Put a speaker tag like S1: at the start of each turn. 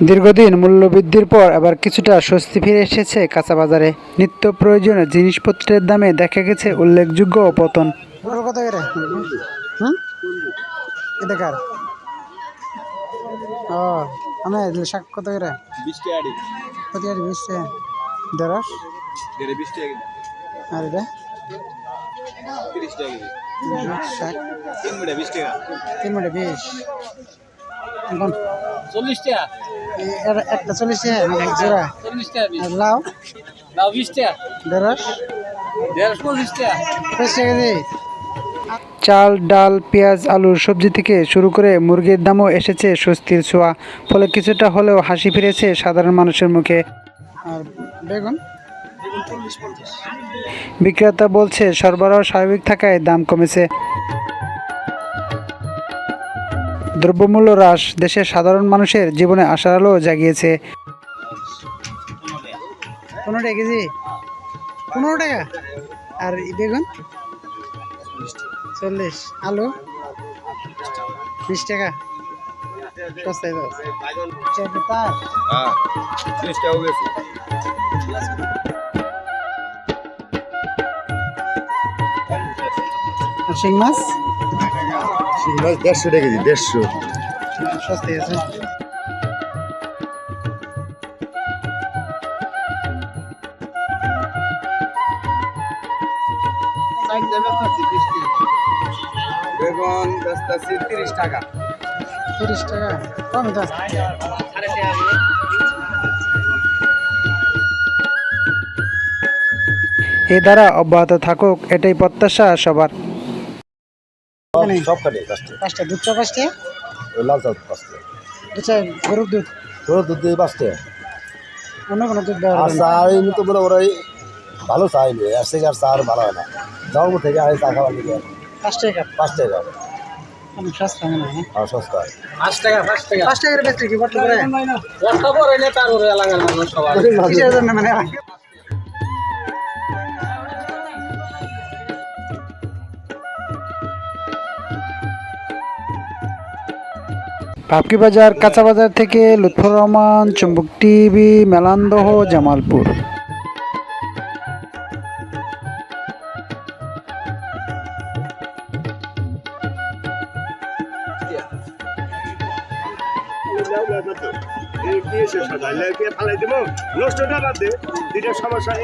S1: দীর্ঘদিন মূল্যবৃদ্ধির পর এবার কিছুটা স্বস্তি ফিরে এসেছে কাঁচা বাজারে নিত্য প্রয়োজনীয় জিনিসপত্রের দামে দেখা গেছে উল্লেখযোগ্য পতন
S2: তিন মিনিটে বিশ চল্লিশ টাকা।
S1: একটা চল্লিশ টাকা নাকি জোড়া।
S2: চল্লিশ টাকা বিশ
S1: আর লাউ?
S2: লাউ বিশ টাকা।
S1: দেড়শ
S2: দেড়শো পঁচিশ টাকা।
S1: পঁচিশ টাকা কেজি। চাল ডাল পেঁয়াজ আলুর সবজি থেকে শুরু করে মুরগির দামও এসেছে স্বস্তির ছোঁয়া ফলে কিছুটা হলেও হাসি ফিরেছে সাধারণ মানুষের মুখে। আর বেগুন? বিক্রেতা বলছে সরবরাহ স্বাভাবিক থাকায় দাম কমেছে। দ্রব্যমূল্য হ্রাস দেশের সাধারণ মানুষের জীবনে আশার আলো জাগিয়েছে। পনেরো টাকা কেজি? পনেরো টাকা? আর বেগুন? চল্লিশ। আলু? বিশ টাকা। শিং মাছ?
S3: মাছ দেড়শো টাকা কেজি দেড়শো।
S1: সস্তায় আছে।
S2: বেগুন বেচতেছি তিরিশ টাকা।
S1: তিরিশ টাকা? কম তো এ দ্বারা অব্যাহত থাকুক এটাই প্রত্যাশা সবার।
S3: সব কাটে পাঁচটা
S1: পাঁচটা দুধ চা পাঁচটা?
S3: লাল চাল পাঁচটা।
S1: দুধ চা গরুর দুধ?
S3: দিয়ে পাঁচটা।
S1: অন্য কোনো দুধ
S3: আর চা এমনি তো বলে ওরাই ভালো চা এনে আর আর চা আর ভালো হয় না। জন্ম থেকে আগে চা খাওয়ার লিগে
S1: পাঁচ টাকা
S3: পাঁচ টাকা
S1: সস্তা মনে হয়
S3: সস্তা।
S2: পাঁচ টাকা পাঁচ টাকা
S1: পাঁচ টাকার বেচতে কি বর্তমান করে
S2: বস্তা বড় এনে তার উপরে এলাকার মানুষ সবাই।
S1: মানে? পাপকি বাজার কাঁচা বাজার থেকে লুৎফর রহমান চুম্বক টিভি মেলান্দহ জামালপুর
S3: সমস্যা